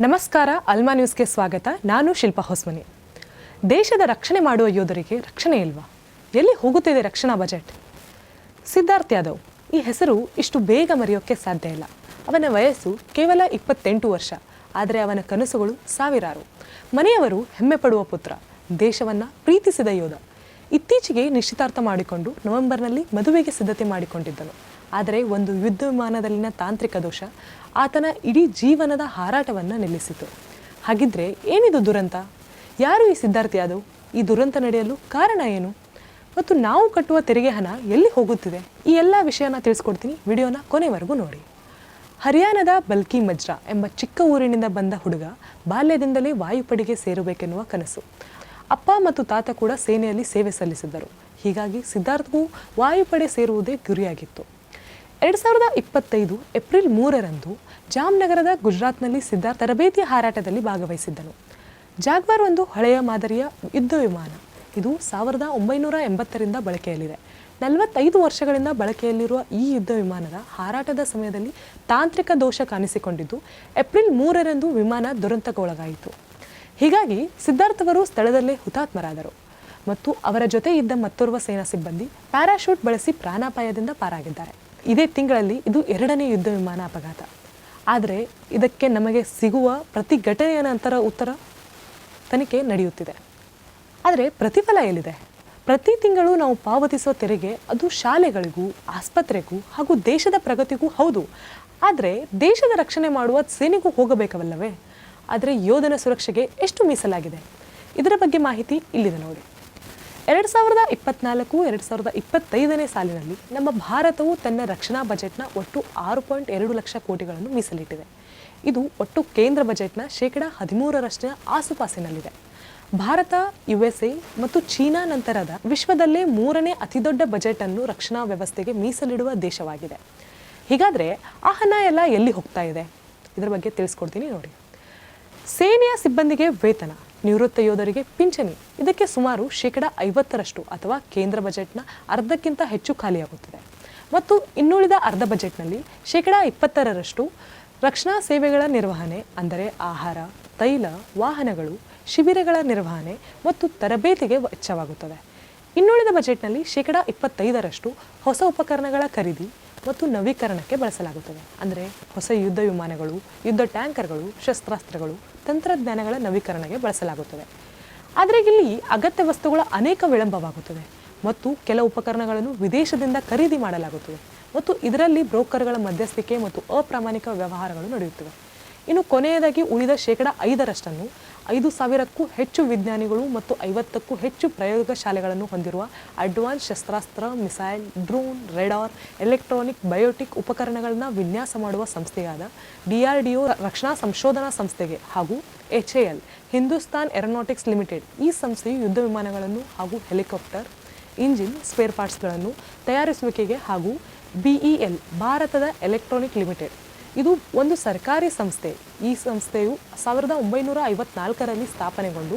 ನಮಸ್ಕಾರ, ಅಲ್ಮಾ ನ್ಯೂಸ್ಗೆ ಸ್ವಾಗತ. ನಾನು ಶಿಲ್ಪಾ ಹೊಸ್ಮನಿ. ದೇಶದ ರಕ್ಷಣೆ ಮಾಡುವ ಯೋಧರಿಗೆ ರಕ್ಷಣೆ ಇಲ್ವಾ? ಎಲ್ಲಿ ಹೋಗುತ್ತಿದೆ ರಕ್ಷಣಾ ಬಜೆಟ್? ಸಿದ್ಧಾರ್ಥ್ ಯಾದವ್, ಈ ಹೆಸರು ಇಷ್ಟು ಬೇಗ ಮರೆಯೋಕ್ಕೆ ಸಾಧ್ಯ ಇಲ್ಲ. ಅವನ ವಯಸ್ಸು ಕೇವಲ ಇಪ್ಪತ್ತೆಂಟು ವರ್ಷ. ಆದರೆ ಅವನ ಕನಸುಗಳು ಸಾವಿರಾರು. ಮನೆಯವರು ಹೆಮ್ಮೆ ಪಡುವ ಪುತ್ರ, ದೇಶವನ್ನ ಪ್ರೀತಿಸಿದ ಯೋಧ. ಇತ್ತೀಚೆಗೆ ನಿಶ್ಚಿತಾರ್ಥ ಮಾಡಿಕೊಂಡು ನವೆಂಬರ್ನಲ್ಲಿ ಮದುವೆಗೆ ಸಿದ್ಧತೆ ಮಾಡಿಕೊಂಡಿದ್ದನು. ಆದರೆ ಒಂದು ಯುದ್ಧ ವಿಮಾನದಲ್ಲಿನ ತಾಂತ್ರಿಕ ದೋಷ, ಆತನ ಇಡೀ ಜೀವನದ ಹಾರಾಟವನ್ನು ನಿಲ್ಲಿಸಿತು. ಹಾಗಿದ್ರೆ ಏನಿದು ದುರಂತ? ಯಾರು ಈ ಸಿದ್ಧಾರ್ಥಿಯಾದವು ಈ ದುರಂತ ನಡೆಯಲು ಕಾರಣ ಏನು? ಮತ್ತು ನಾವು ಕಟ್ಟುವ ತೆರಿಗೆ ಹಣ ಎಲ್ಲಿ ಹೋಗುತ್ತಿದೆ? ಈ ಎಲ್ಲ ವಿಷಯನ ತಿಳಿಸ್ಕೊಡ್ತೀನಿ ವಿಡಿಯೋನ ಕೊನೆವರೆಗೂ ನೋಡಿ. ಹರಿಯಾಣದ ಬಲ್ಕಿ ಮಜ್ರಾ ಎಂಬ ಚಿಕ್ಕ ಊರಿನಿಂದ ಬಂದ ಹುಡುಗ ಬಾಲ್ಯದಿಂದಲೇ ವಾಯುಪಡೆಗೆ ಸೇರಬೇಕೆನ್ನುವ ಕನಸು. ಅಪ್ಪ ಮತ್ತು ತಾತ ಕೂಡ ಸೇನೆಯಲ್ಲಿ ಸೇವೆ ಸಲ್ಲಿಸಿದ್ದರು. ಹೀಗಾಗಿ ಸಿದ್ಧಾರ್ಥ್ಗೂ ವಾಯುಪಡೆ ಸೇರುವುದೇ ಗುರಿಯಾಗಿತ್ತು. ಎರಡು ಸಾವಿರದ ಇಪ್ಪತ್ತೈದು ಏಪ್ರಿಲ್ ಮೂರರಂದು ಜಾಮ್ನಗರದ ಗುಜರಾತ್ನಲ್ಲಿ ಸಿದ್ಧಾರ್ಥ್ ತರಬೇತಿ ಹಾರಾಟದಲ್ಲಿ ಭಾಗವಹಿಸಿದ್ದನು. ಜಾಗ್ವಾರ್ ಒಂದು ಹಳೆಯ ಮಾದರಿಯ ಯುದ್ಧ ವಿಮಾನ. ಇದು ಸಾವಿರದ ಒಂಬೈನೂರ ಎಂಬತ್ತರಿಂದ ಬಳಕೆಯಲ್ಲಿದೆ. ನಲವತ್ತೈದು ವರ್ಷಗಳಿಂದ ಬಳಕೆಯಲ್ಲಿರುವ ಈ ಯುದ್ಧ ವಿಮಾನದ ಹಾರಾಟದ ಸಮಯದಲ್ಲಿ ತಾಂತ್ರಿಕ ದೋಷ ಕಾಣಿಸಿಕೊಂಡಿದ್ದು, ಏಪ್ರಿಲ್ ಮೂರರಂದು ವಿಮಾನ ದುರಂತಕ್ಕೊಳಗಾಯಿತು ಹೀಗಾಗಿ ಸಿದ್ಧಾರ್ಥ್ ಅವರು ಸ್ಥಳದಲ್ಲೇ ಹುತಾತ್ಮರಾದರು ಮತ್ತು ಅವರ ಜೊತೆ ಇದ್ದ ಮತ್ತೋರ್ವ ಸೇನಾ ಸಿಬ್ಬಂದಿ ಪ್ಯಾರಾಶೂಟ್ ಬಳಸಿ ಪ್ರಾಣಾಪಾಯದಿಂದ ಪಾರಾಗಿದ್ದಾರೆ. ಇದೇ ತಿಂಗಳಲ್ಲಿ ಇದು ಎರಡನೇ ಯುದ್ಧ ವಿಮಾನ ಅಪಘಾತ. ಆದರೆ ಇದಕ್ಕೆ ನಮಗೆ ಸಿಗುವ ಪ್ರತಿ ಘಟನೆಯ ನಂತರ ಉತ್ತರ ತನಿಖೆ ನಡೆಯುತ್ತಿದೆ. ಆದರೆ ಪ್ರತಿಫಲ ಎಲ್ಲಿದೆ? ಪ್ರತಿ ತಿಂಗಳು ನಾವು ಪಾವತಿಸುವ ತೆರಿಗೆ ಅದು ಶಾಲೆಗಳಿಗೂ, ಆಸ್ಪತ್ರೆಗೂ ಹಾಗೂ ದೇಶದ ಪ್ರಗತಿಗೂ ಹೌದು. ಆದರೆ ದೇಶದ ರಕ್ಷಣೆ ಮಾಡುವ ಸೇನೆಗೂ ಹೋಗಬೇಕವಲ್ಲವೇ? ಆದರೆ ಯೋಧನ ಸುರಕ್ಷೆಗೆ ಎಷ್ಟು ಮೀಸಲಾಗಿದೆ? ಇದರ ಬಗ್ಗೆ ಮಾಹಿತಿ ಇಲ್ಲಿದೆ ನೋಡಿ. ಎರಡು ಸಾವಿರದ ಇಪ್ಪತ್ನಾಲ್ಕು, ಎರಡು ಸಾವಿರದ ಇಪ್ಪತ್ತೈದನೇ ಸಾಲಿನಲ್ಲಿ ನಮ್ಮ ಭಾರತವು ತನ್ನ ರಕ್ಷಣಾ ಬಜೆಟ್ನ ಒಟ್ಟು ಆರು ಪಾಯಿಂಟ್ ಎರಡು ಲಕ್ಷ ಕೋಟಿಗಳನ್ನು ಮೀಸಲಿಟ್ಟಿದೆ. ಇದು ಒಟ್ಟು ಕೇಂದ್ರ ಬಜೆಟ್ನ ಶೇಕಡ ಹದಿಮೂರರಷ್ಟಿನ ಆಸುಪಾಸಿನಲ್ಲಿದೆ. ಭಾರತ ಯು ಎಸ್ ಎ ಮತ್ತು ಚೀನಾ ನಂತರದ ವಿಶ್ವದಲ್ಲೇ ಮೂರನೇ ಅತಿದೊಡ್ಡ ಬಜೆಟ್ ಅನ್ನು ರಕ್ಷಣಾ ವ್ಯವಸ್ಥೆಗೆ ಮೀಸಲಿಡುವ ದೇಶವಾಗಿದೆ. ಹೀಗಾದರೆ ಆ ಹಣ ಎಲ್ಲ ಎಲ್ಲಿ ಹೋಗ್ತಾ ಇದೆ? ಇದರ ಬಗ್ಗೆ ತಿಳಿಸ್ಕೊಡ್ತೀನಿ ನೋಡಿ. ಸೇನೆಯ ಸಿಬ್ಬಂದಿಗೆ ವೇತನ, ನಿವೃತ್ತ ಯೋಧರಿಗೆ ಪಿಂಚಣಿ, ಇದಕ್ಕೆ ಸುಮಾರು ಶೇಕಡ ಐವತ್ತರಷ್ಟು ಅಥವಾ ಕೇಂದ್ರ ಬಜೆಟ್ನ ಅರ್ಧಕ್ಕಿಂತ ಹೆಚ್ಚು ಖಾಲಿಯಾಗುತ್ತದೆ. ಮತ್ತು ಇನ್ನುಳಿದ ಅರ್ಧ ಬಜೆಟ್ನಲ್ಲಿ ಶೇಕಡ ಇಪ್ಪತ್ತರಷ್ಟು ರಕ್ಷಣಾ ಸೇವೆಗಳ ನಿರ್ವಹಣೆ, ಅಂದರೆ ಆಹಾರ, ತೈಲ, ವಾಹನಗಳು, ಶಿಬಿರಗಳ ನಿರ್ವಹಣೆ ಮತ್ತು ತರಬೇತಿಗೆ ವೆಚ್ಚವಾಗುತ್ತದೆ. ಇನ್ನುಳಿದ ಬಜೆಟ್ನಲ್ಲಿ ಶೇಕಡ ಇಪ್ಪತ್ತೈದರಷ್ಟು ಹೊಸ ಉಪಕರಣಗಳ ಖರೀದಿ ಮತ್ತು ನವೀಕರಣಕ್ಕೆ ಬಳಸಲಾಗುತ್ತದೆ. ಅಂದರೆ ಹೊಸ ಯುದ್ಧ ವಿಮಾನಗಳು, ಯುದ್ಧ ಟ್ಯಾಂಕರ್ಗಳು, ಶಸ್ತ್ರಾಸ್ತ್ರಗಳು, ತಂತ್ರಜ್ಞಾನಗಳ ನವೀಕರಣಕ್ಕೆ ಬಳಸಲಾಗುತ್ತದೆ. ಆದರೆ ಇಲ್ಲಿ ಅಗತ್ಯ ವಸ್ತುಗಳ ಅನೇಕ ವಿಳಂಬವಾಗುತ್ತದೆ. ಮತ್ತು ಕೆಲ ಉಪಕರಣಗಳನ್ನು ವಿದೇಶದಿಂದ ಖರೀದಿ ಮಾಡಲಾಗುತ್ತದೆ. ಮತ್ತು ಇದರಲ್ಲಿ ಬ್ರೋಕರ್ಗಳ ಮಧ್ಯಸ್ಥಿಕೆ ಮತ್ತು ಅಪ್ರಾಮಾಣಿಕ ವ್ಯವಹಾರಗಳು ನಡೆಯುತ್ತವೆ. ಇನ್ನು ಕೊನೆಯದಾಗಿ ಉಳಿದ ಶೇಕಡ ಐದರಷ್ಟನ್ನು ಐದು ಸಾವಿರಕ್ಕೂ ಹೆಚ್ಚು ವಿಜ್ಞಾನಿಗಳು ಮತ್ತು ಐವತ್ತಕ್ಕೂ ಹೆಚ್ಚು ಪ್ರಯೋಗಶಾಲೆಗಳನ್ನು ಹೊಂದಿರುವ ಅಡ್ವಾನ್ಸ್ ಶಸ್ತ್ರಾಸ್ತ್ರ, missile, drone, radar, electronic, biotic ಉಪಕರಣಗಳನ್ನು ವಿನ್ಯಾಸ ಮಾಡುವ ಸಂಸ್ಥೆಯಾದ ಡಿಆರ್ಡಿಒ ರಕ್ಷಣಾ ಸಂಶೋಧನಾ ಸಂಸ್ಥೆಗೆ ಹಾಗೂ H A L, Hindustan aeronautics limited ಈ ಸಂಸ್ಥೆಯು ಯುದ್ಧ ವಿಮಾನಗಳನ್ನು ಹಾಗೂ ಹೆಲಿಕಾಪ್ಟರ್, ಇಂಜಿನ್, ಸ್ಪೇರ್ ಪಾರ್ಟ್ಸ್ಗಳನ್ನು ತಯಾರಿಸುವಿಕೆಗೆ ಹಾಗೂ ಬಿಇಎಲ್ ಭಾರತದ ಎಲೆಕ್ಟ್ರಾನಿಕ್ ಲಿಮಿಟೆಡ್ ಇದು ಒಂದು ಸರ್ಕಾರಿ ಸಂಸ್ಥೆ. ಈ ಸಂಸ್ಥೆಯು ಸಾವಿರದ ಒಂಬೈನೂರ ಐವತ್ನಾಲ್ಕರಲ್ಲಿ ಸ್ಥಾಪನೆಗೊಂಡು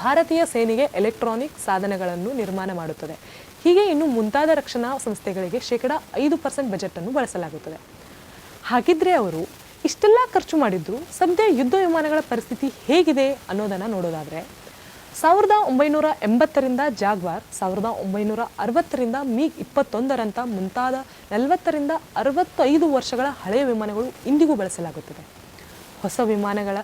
ಭಾರತೀಯ ಸೇನೆಗೆ ಎಲೆಕ್ಟ್ರಾನಿಕ್ ಸಾಧನಗಳನ್ನು ನಿರ್ಮಾಣ ಮಾಡುತ್ತದೆ. ಹೀಗೆ ಇನ್ನು ಮುಂತಾದ ರಕ್ಷಣಾ ಸಂಸ್ಥೆಗಳಿಗೆ ಶೇಕಡ ಐದು ಪರ್ಸೆಂಟ್ ಬಜೆಟನ್ನು ಬಳಸಲಾಗುತ್ತದೆ. ಹಾಗಿದ್ರೆ ಅವರು ಇಷ್ಟೆಲ್ಲ ಖರ್ಚು ಮಾಡಿದ್ರು ಸದ್ಯ ಯುದ್ಧ ವಿಮಾನಗಳ ಪರಿಸ್ಥಿತಿ ಹೇಗಿದೆ ಅನ್ನೋದನ್ನು ನೋಡೋದಾದರೆ ಸಾವಿರದ ಒಂಬೈನೂರ ಎಂಬತ್ತರಿಂದ ಜಾಗ್ವಾರ್, ಸಾವಿರದ ಒಂಬೈನೂರ ಅರವತ್ತರಿಂದ ಮೀಗ್ ಇಪ್ಪತ್ತೊಂದರಂಥ ಮುಂತಾದ ನಲವತ್ತರಿಂದ ಅರವತ್ತೈದು ವರ್ಷಗಳ ಹಳೆಯ ವಿಮಾನಗಳು ಇಂದಿಗೂ ಬಳಸಲಾಗುತ್ತದೆ. ಹೊಸ ವಿಮಾನಗಳ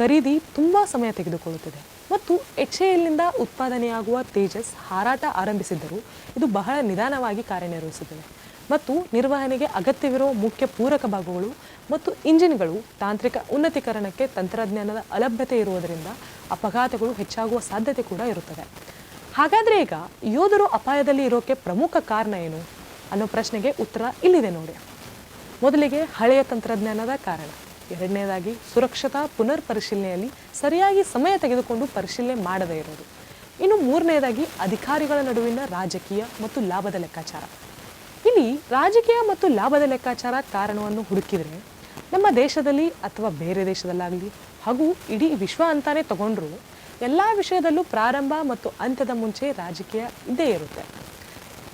ಖರೀದಿ ತುಂಬ ಸಮಯ ತೆಗೆದುಕೊಳ್ಳುತ್ತದೆ ಮತ್ತು ಎಚ್ ಎಲ್ನಿಂದ ಉತ್ಪಾದನೆಯಾಗುವ ತೇಜಸ್ ಹಾರಾಟ ಆರಂಭಿಸಿದ್ದರೂ ಇದು ಬಹಳ ನಿಧಾನವಾಗಿ ಕಾರ್ಯನಿರ್ವಹಿಸುತ್ತದೆ. ಮತ್ತು ನಿರ್ವಹಣೆಗೆ ಅಗತ್ಯವಿರುವ ಮುಖ್ಯ ಪೂರಕ ಭಾಗಗಳು ಮತ್ತು ಇಂಜಿನ್ಗಳು ತಾಂತ್ರಿಕ ಉನ್ನತೀಕರಣಕ್ಕೆ ತಂತ್ರಜ್ಞಾನದ ಅಲಭ್ಯತೆ ಇರುವುದರಿಂದ ಅಪಘಾತಗಳು ಹೆಚ್ಚಾಗುವ ಸಾಧ್ಯತೆ ಕೂಡ ಇರುತ್ತದೆ. ಹಾಗಾದರೆ ಈಗ ಯೋಧರು ಅಪಾಯದಲ್ಲಿ ಇರೋಕ್ಕೆ ಪ್ರಮುಖ ಕಾರಣ ಏನು? ಅನ್ನೋ ಪ್ರಶ್ನೆಗೆ ಉತ್ತರ ಇಲ್ಲಿದೆ ನೋಡಿ. ಮೊದಲಿಗೆ ಹಳೆಯ ತಂತ್ರಜ್ಞಾನದ ಕಾರಣ. ಎರಡನೇದಾಗಿ ಸುರಕ್ಷತಾ ಪುನರ್ ಪರಿಶೀಲನೆಯಲ್ಲಿ ಸರಿಯಾಗಿ ಸಮಯ ತೆಗೆದುಕೊಂಡು ಪರಿಶೀಲನೆ ಮಾಡದೇ ಇರೋದು. ಇನ್ನು ಮೂರನೇದಾಗಿ ಅಧಿಕಾರಿಗಳ ನಡುವಿನ ರಾಜಕೀಯ ಮತ್ತು ಲಾಭದ ಲೆಕ್ಕಾಚಾರ. ಇಲ್ಲಿ ರಾಜಕೀಯ ಮತ್ತು ಲಾಭದ ಲೆಕ್ಕಾಚಾರ ಕಾರಣವನ್ನು ಹುಡುಕಿದರೆ ನಮ್ಮ ದೇಶದಲ್ಲಿ ಅಥವಾ ಬೇರೆ ದೇಶದಲ್ಲಾಗಲಿ ಹಾಗೂ ಇಡೀ ವಿಶ್ವ ಅಂತಾನೆ ತಗೊಂಡ್ರು, ಎಲ್ಲ ವಿಷಯದಲ್ಲೂ ಪ್ರಾರಂಭ ಮತ್ತು ಅಂತ್ಯದ ಮುಂಚೆ ರಾಜಕೀಯ ಇದ್ದೇ ಇರುತ್ತೆ.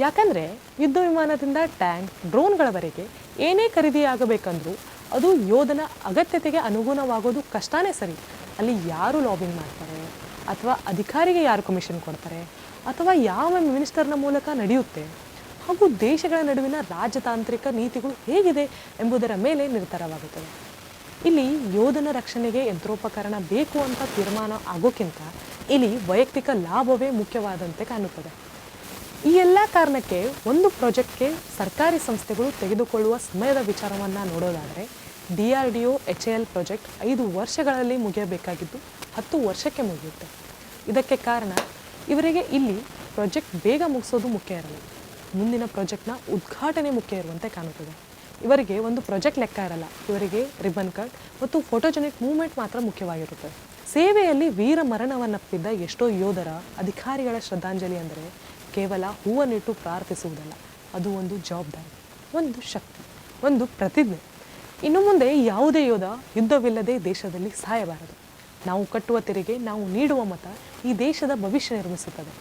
ಯಾಕಂದರೆ ಯುದ್ಧ ವಿಮಾನದಿಂದ ಟ್ಯಾಂಕ್, ಡ್ರೋನ್ಗಳವರೆಗೆ ಏನೇ ಖರೀದಿಯಾಗಬೇಕಂದ್ರೂ ಅದು ಯೋಧನ ಅಗತ್ಯತೆಗೆ ಅನುಗುಣವಾಗೋದು ಕಷ್ಟನೇ ಸರಿ. ಅಲ್ಲಿ ಯಾರು ಲಾಬಿಂಗ್ ಮಾಡ್ತಾರೆ? ಅಥವಾ ಅಧಿಕಾರಿಗೆ ಯಾರು ಕಮಿಷನ್ ಕೊಡ್ತಾರೆ? ಅಥವಾ ಯಾವ ಮಿನಿಸ್ಟರ್ನ ಮೂಲಕ ನಡೆಯುತ್ತೆ? ಹಾಗೂ ದೇಶಗಳ ನಡುವಿನ ರಾಜತಾಂತ್ರಿಕ ನೀತಿಗಳು ಹೇಗಿದೆ ಎಂಬುದರ ಮೇಲೆ ನಿರ್ಧಾರವಾಗುತ್ತದೆ. ಇಲ್ಲಿ ಯೋಧನ ರಕ್ಷಣೆಗೆ ಯಂತ್ರೋಪಕರಣ ಬೇಕು ಅಂತ ತೀರ್ಮಾನ ಆಗೋಕ್ಕಿಂತ ಇಲ್ಲಿ ವೈಯಕ್ತಿಕ ಲಾಭವೇ ಮುಖ್ಯವಾದಂತೆ ಕಾಣುತ್ತದೆ. ಈ ಎಲ್ಲ ಕಾರಣಕ್ಕೆ ಒಂದು ಪ್ರಾಜೆಕ್ಟ್ಗೆ ಸರ್ಕಾರಿ ಸಂಸ್ಥೆಗಳು ತೆಗೆದುಕೊಳ್ಳುವ ಸಮಯದ ವಿಚಾರವನ್ನು ನೋಡೋದಾದರೆ, D R D O H A L project ಐದು ವರ್ಷಗಳಲ್ಲಿ ಮುಗಿಯಬೇಕಾಗಿದ್ದು ಹತ್ತು ವರ್ಷಕ್ಕೆ ಮುಗಿಯುತ್ತೆ. ಇದಕ್ಕೆ ಕಾರಣ, ಇವರಿಗೆ ಇಲ್ಲಿ ಪ್ರಾಜೆಕ್ಟ್ ಬೇಗ ಮುಗಿಸೋದು ಮುಖ್ಯ ಇರಲ್ಲ. ಮುಂದಿನ ಪ್ರಾಜೆಕ್ಟ್ನ ಉದ್ಘಾಟನೆ ಮುಖ್ಯ ಇರುವಂತೆ ಕಾಣುತ್ತದೆ. ಇವರಿಗೆ ಒಂದು ಪ್ರಾಜೆಕ್ಟ್ ಲೆಕ್ಕ ಇರಲ್ಲ. ಇವರಿಗೆ ರಿಬನ್ ಕಟ್ ಮತ್ತು ಫೋಟೋಜೆನಿಕ್ ಮೂವ್ಮೆಂಟ್ ಮಾತ್ರ ಮುಖ್ಯವಾಗಿರುತ್ತದೆ ಸೇವೆಯಲ್ಲಿ ವೀರ ಮರಣವನ್ನಪ್ಪಿದ್ದ ಎಷ್ಟೋ ಯೋಧರ ಅಧಿಕಾರಿಗಳ ಶ್ರದ್ಧಾಂಜಲಿ ಅಂದರೆ ಕೇವಲ ಹೂವನ್ನಿಟ್ಟು ಪ್ರಾರ್ಥಿಸುವುದಲ್ಲ. ಅದು ಒಂದು ಜವಾಬ್ದಾರಿ, ಒಂದು ಶಕ್ತಿ, ಒಂದು ಪ್ರತಿಜ್ಞೆ. ಇನ್ನು ಮುಂದೆ ಯಾವುದೇ ಯೋಧ ಯುದ್ಧವಿಲ್ಲದೆ ದೇಶದಲ್ಲಿ ಸಾಯಬಾರದು. ನಾವು ಕಟ್ಟುವ ತೆರಿಗೆ, ನಾವು ನೀಡುವ ಮತ ಈ ದೇಶದ ಭವಿಷ್ಯ ನಿರ್ಮಿಸುತ್ತದೆ.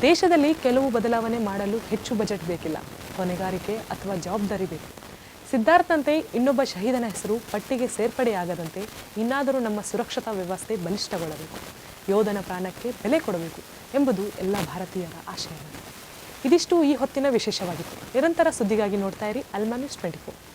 ದೇಶದಲ್ಲಿ ಕೆಲವು ಬದಲಾವಣೆ ಮಾಡಲು ಹೆಚ್ಚು ಬಜೆಟ್ ಬೇಕಿಲ್ಲ. ಹೊಣೆಗಾರಿಕೆ ಅಥವಾ ಜವಾಬ್ದಾರಿ ಬೇಕು. ಸಿದ್ಧಾರ್ಥಂತೆ ಇನ್ನೊಬ್ಬ ಶಹೀದನ ಹೆಸರು ಪಟ್ಟಿಗೆ ಸೇರ್ಪಡೆಯಾಗದಂತೆ ಇನ್ನಾದರೂ ನಮ್ಮ ಸುರಕ್ಷತಾ ವ್ಯವಸ್ಥೆ ಬಲಿಷ್ಠಗೊಳ್ಳಬೇಕು. ಯೋಧನ ಪ್ರಾಣಕ್ಕೆ ಬೆಲೆ ಕೊಡಬೇಕು ಎಂಬುದು ಎಲ್ಲ ಭಾರತೀಯರ ಆಶಯ. ಇದಿಷ್ಟು ಈ ಹೊತ್ತಿನ ವಿಶೇಷವಾಗಿತ್ತು. ನಿರಂತರ ಸುದ್ದಿಗಾಗಿ ನೋಡ್ತಾ ಇರಿ ಅಲ್ಮಾನ್ಯೂಸ್ ಟ್ವೆಂಟಿ ಫೋರ್.